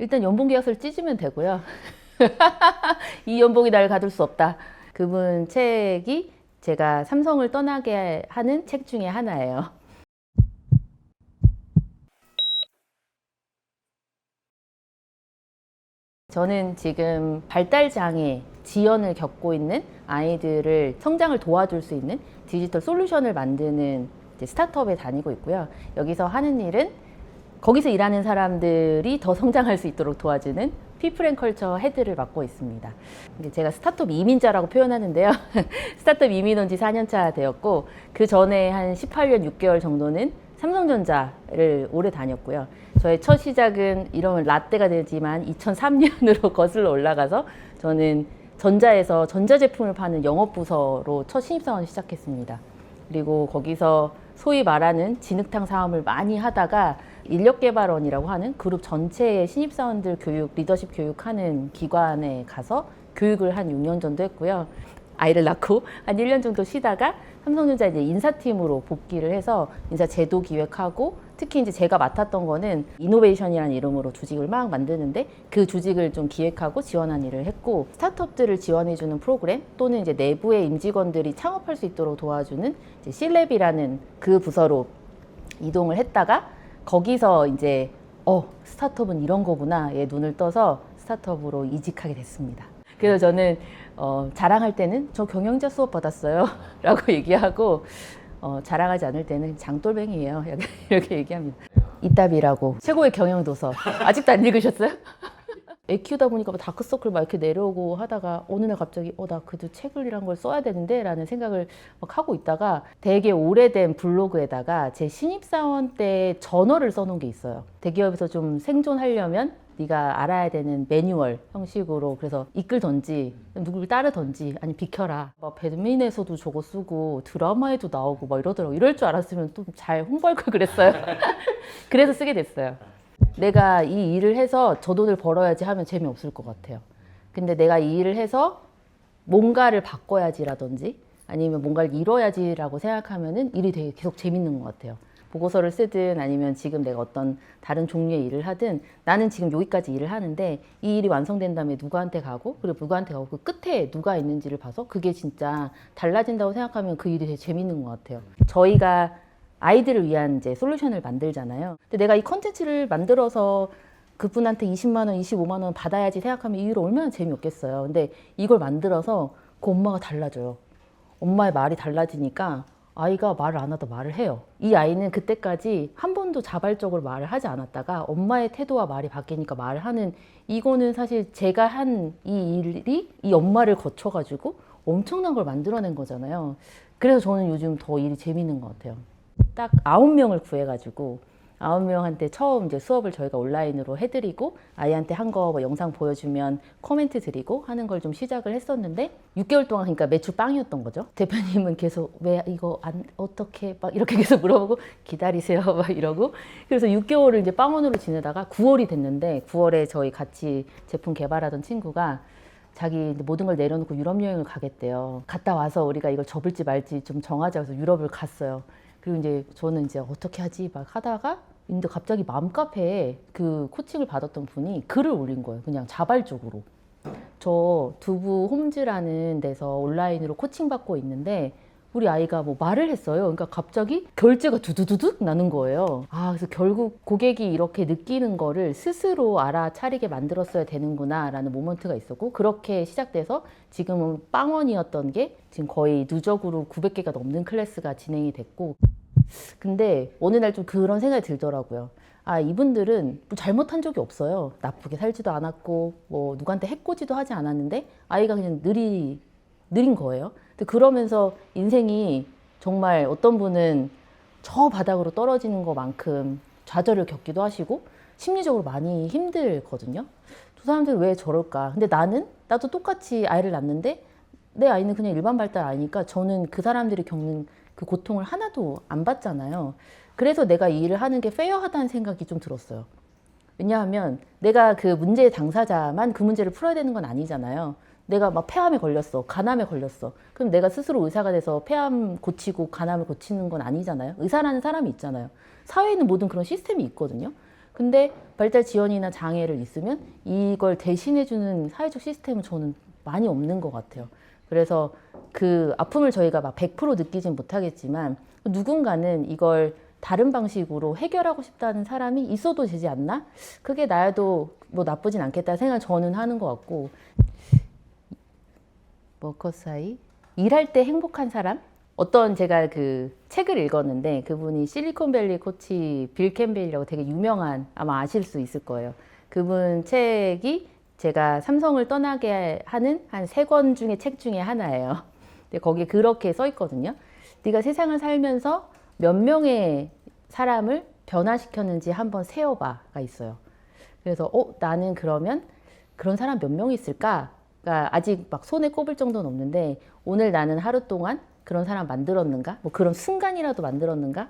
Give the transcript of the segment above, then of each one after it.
일단 연봉 계약서를 찢으면 되고요. 이 연봉이 날 가둘 수 없다. 그분 책이 제가 삼성을 떠나게 하는 책 중에 하나예요. 저는 지금 발달 장애 지연을 겪고 있는 아이들을 성장을 도와줄 수 있는 디지털 솔루션을 만드는 스타트업에 다니고 있고요. 여기서 하는 일은 거기서 일하는 사람들이 더 성장할 수 있도록 도와주는 피플앤컬처 헤드를 맡고 있습니다. 제가 스타트업 이민자라고 표현하는데요. 스타트업 이민 온 지 4년차 되었고 그 전에 한 18년 6개월 정도는 삼성전자를 오래 다녔고요. 저의 첫 시작은 이러면 라떼가 되지만 2003년으로 거슬러 올라가서 저는 전자에서 전자제품을 파는 영업부서로 첫 신입사원 시작했습니다. 그리고 거기서 소위 말하는 진흙탕 사업을 많이 하다가 인력개발원이라고 하는 그룹 전체의 신입사원들 교육, 리더십 교육하는 기관에 가서 교육을 한 6년 정도 했고요. 아이를 낳고 한 1년 정도 쉬다가 삼성전자 이제 인사팀으로 복귀를 해서 인사 제도 기획하고 특히 이제 제가 맡았던 거는 이노베이션이라는 이름으로 조직을 막 만드는데 그 조직을 좀 기획하고 지원한 일을 했고 스타트업들을 지원해주는 프로그램 또는 이제 내부의 임직원들이 창업할 수 있도록 도와주는 이제 실랩이라는 그 부서로 이동을 했다가 거기서 이제 어 스타트업은 이런 거구나에 눈을 떠서 스타트업으로 이직하게 됐습니다. 그래서 저는 어, 자랑할 때는 저 경영자 수업 받았어요 라고 얘기하고 어, 자랑하지 않을 때는 장돌뱅이에요 이렇게, 얘기합니다. 이따비라고 최고의 경영 도서 아직도 안 읽으셨어요? 애 키우다 보니까 막 다크서클 막 이렇게 내려오고 하다가 어느 날 갑자기 어 나 그래도 책을 이란 걸 써야 되는데 라는 생각을 막 하고 있다가 되게 오래된 블로그에다가 제 신입사원 때 전어를 써놓은 게 있어요. 대기업에서 좀 생존하려면 네가 알아야 되는 매뉴얼 형식으로 그래서 이끌던지 누구를 따르던지 아니 비켜라. 막 배드민에서도 저거 쓰고 드라마에도 나오고 막 이러더라고. 이럴 줄 알았으면 또잘 홍보할 걸 그랬어요. 그래서 쓰게 됐어요 내가 이 일을 해서 저 돈을 벌어야지 하면 재미없을 것 같아요. 근데 내가 이 일을 해서 뭔가를 바꿔야지라든지 아니면 뭔가를 이뤄야지라고 생각하면은 일이 되게 계속 재밌는 것 같아요. 보고서를 쓰든 아니면 지금 내가 어떤 다른 종류의 일을 하든 나는 지금 여기까지 일을 하는데 이 일이 완성된 다음에 누구한테 가고 그리고 누구한테 가고 그 끝에 누가 있는지를 봐서 그게 진짜 달라진다고 생각하면 그 일이 되게 재밌는 것 같아요. 저희가 아이들을 위한 이제 솔루션을 만들잖아요. 근데 내가 이 컨텐츠를 만들어서 그분한테 20만 원, 25만 원 받아야지 생각하면 이일 얼마나 재미없겠어요. 근데 이걸 만들어서 그 엄마가 달라져요. 엄마의 말이 달라지니까 아이가 말을 안 하다 말을 해요. 이 아이는 그때까지 한 번도 자발적으로 말을 하지 않았다가 엄마의 태도와 말이 바뀌니까 말을 하는 이거는 사실 제가 한 이 일이 이 엄마를 거쳐가지고 엄청난 걸 만들어낸 거잖아요. 그래서 저는 요즘 더 일이 재밌는 것 같아요. 딱 아홉 명을 구해가지고 아홉 명한테 처음 이제 수업을 저희가 온라인으로 해드리고 아이한테 한거뭐 영상 보여주면 코멘트 드리고 하는 걸 좀 시작을 했었는데 6개월 동안 그러니까 매출 빵이었던 거죠. 대표님은 계속 왜 이거 안 어떻게 막 이렇게 계속 물어보고 기다리세요 막 이러고 그래서 6개월을 이제 빵원으로 지내다가 9월이 됐는데 9월에 저희 같이 제품 개발하던 친구가 자기 모든 걸 내려놓고 유럽 여행을 가겠대요. 갔다 와서 우리가 이걸 접을지 말지 좀 정하자 해서 유럽을 갔어요. 그리고 이제 저는 이제 어떻게 하지 막 하다가 근데 갑자기 맘카페에 그 코칭을 받았던 분이 글을 올린 거예요. 그냥 자발적으로. 저 두부 홈즈라는 데서 온라인으로 코칭 받고 있는데 우리 아이가 뭐 말을 했어요. 그러니까 갑자기 결제가 두두두둑 나는 거예요. 아, 그래서 결국 고객이 이렇게 느끼는 거를 스스로 알아차리게 만들었어야 되는구나라는 모먼트가 있었고, 그렇게 시작돼서 지금은 빵원이었던 게 지금 거의 누적으로 900개가 넘는 클래스가 진행이 됐고, 근데 어느 날 좀 그런 생각이 들더라고요. 아, 이분들은 뭐 잘못한 적이 없어요. 나쁘게 살지도 않았고, 뭐 누구한테 해코지도 하지 않았는데, 아이가 그냥 느리, 느린 거예요. 근데 그러면서 인생이 정말 어떤 분은 저 바닥으로 떨어지는 것만큼 좌절을 겪기도 하시고, 심리적으로 많이 힘들거든요. 저 사람들은 왜 저럴까? 근데 나는, 나도 똑같이 아이를 낳는데, 내 아이는 그냥 일반 발달 아니니까 저는 그 사람들이 겪는 그 고통을 하나도 안 받잖아요. 그래서 내가 이 일을 하는 게 페어하다는 생각이 좀 들었어요. 왜냐하면 내가 그 문제의 당사자만 그 문제를 풀어야 되는 건 아니잖아요. 내가 막 폐암에 걸렸어. 간암에 걸렸어. 그럼 내가 스스로 의사가 돼서 폐암 고치고 간암을 고치는 건 아니잖아요. 의사라는 사람이 있잖아요. 사회에는 모든 그런 시스템이 있거든요. 근데 발달 지연이나 장애를 있으면 이걸 대신해주는 사회적 시스템은 저는 많이 없는 것 같아요. 그래서 그 아픔을 저희가 막 100% 느끼진 못하겠지만 누군가는 이걸 다른 방식으로 해결하고 싶다는 사람이 있어도 되지 않나? 그게 나야도 뭐 나쁘진 않겠다 생각 저는 하는 것 같고 워커 사이 일할 때 행복한 사람? 어떤 제가 그 책을 읽었는데 그분이 실리콘밸리 코치 빌 캠벨이라고 되게 유명한 아마 아실 수 있을 거예요. 그분 책이 제가 삼성을 떠나게 하는 한 세 권 중에 책 중에 하나예요. 근데 거기에 그렇게 써 있거든요. 네가 세상을 살면서 몇 명의 사람을 변화시켰는지 한번 세어봐가 있어요. 그래서 어 나는 그러면 그런 사람 몇 명 있을까? 가 아직 막 손에 꼽을 정도는 없는데 오늘 나는 하루 동안 그런 사람 만들었는가? 뭐 그런 순간이라도 만들었는가?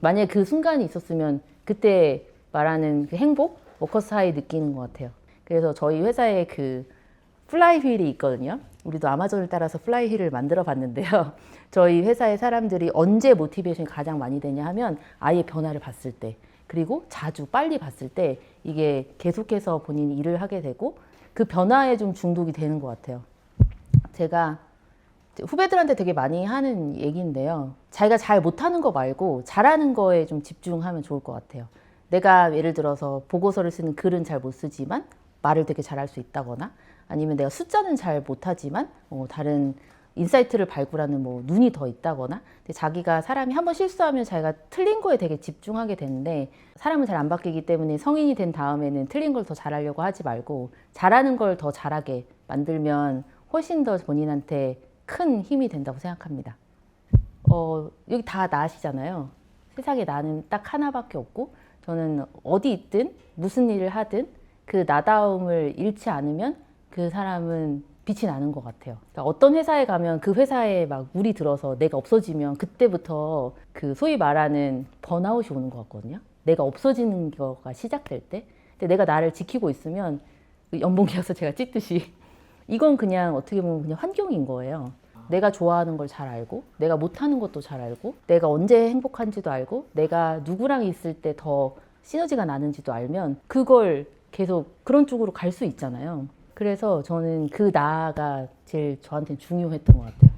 만약에 그 순간이 있었으면 그때 말하는 그 행복, 워커스 하이 느끼는 것 같아요. 그래서 저희 회사에 그 플라이 휠이 있거든요. 우리도 아마존을 따라서 플라이 휠을 만들어 봤는데요. 저희 회사의 사람들이 언제 모티베이션이 가장 많이 되냐 하면 아예 변화를 봤을 때, 그리고 자주 빨리 봤을 때 이게 계속해서 본인이 일을 하게 되고 그 변화에 좀 중독이 되는 것 같아요. 제가 후배들한테 되게 많이 하는 얘기인데요. 자기가 잘 못하는 거 말고 잘하는 거에 좀 집중하면 좋을 것 같아요. 내가 예를 들어서 보고서를 쓰는 글은 잘 못 쓰지만 말을 되게 잘할 수 있다거나 아니면 내가 숫자는 잘 못하지만 어, 다른 인사이트를 발굴하는 뭐 눈이 더 있다거나 자기가 사람이 한번 실수하면 자기가 틀린 거에 되게 집중하게 되는데 사람은 잘 안 바뀌기 때문에 성인이 된 다음에는 틀린 걸 더 잘하려고 하지 말고 잘하는 걸 더 잘하게 만들면 훨씬 더 본인한테 큰 힘이 된다고 생각합니다. 어, 여기 다 나시잖아요. 세상에 나는 딱 하나밖에 없고 저는 어디 있든 무슨 일을 하든 그 나다움을 잃지 않으면 그 사람은 빛이 나는 것 같아요. 그러니까 어떤 회사에 가면 그 회사에 막 물이 들어서 내가 없어지면 그때부터 그 소위 말하는 번아웃이 오는 것 같거든요. 내가 없어지는 거가 시작될 때. 근데 내가 나를 지키고 있으면 그 연봉계약서 제가 찍듯이 이건 그냥 어떻게 보면 그냥 환경인 거예요. 내가 좋아하는 걸 잘 알고, 내가 못하는 것도 잘 알고, 내가 언제 행복한지도 알고, 내가 누구랑 있을 때 더 시너지가 나는지도 알면 그걸 계속 그런 쪽으로 갈 수 있잖아요. 그래서 저는 그 나가 제일 저한테는 중요했던 것 같아요.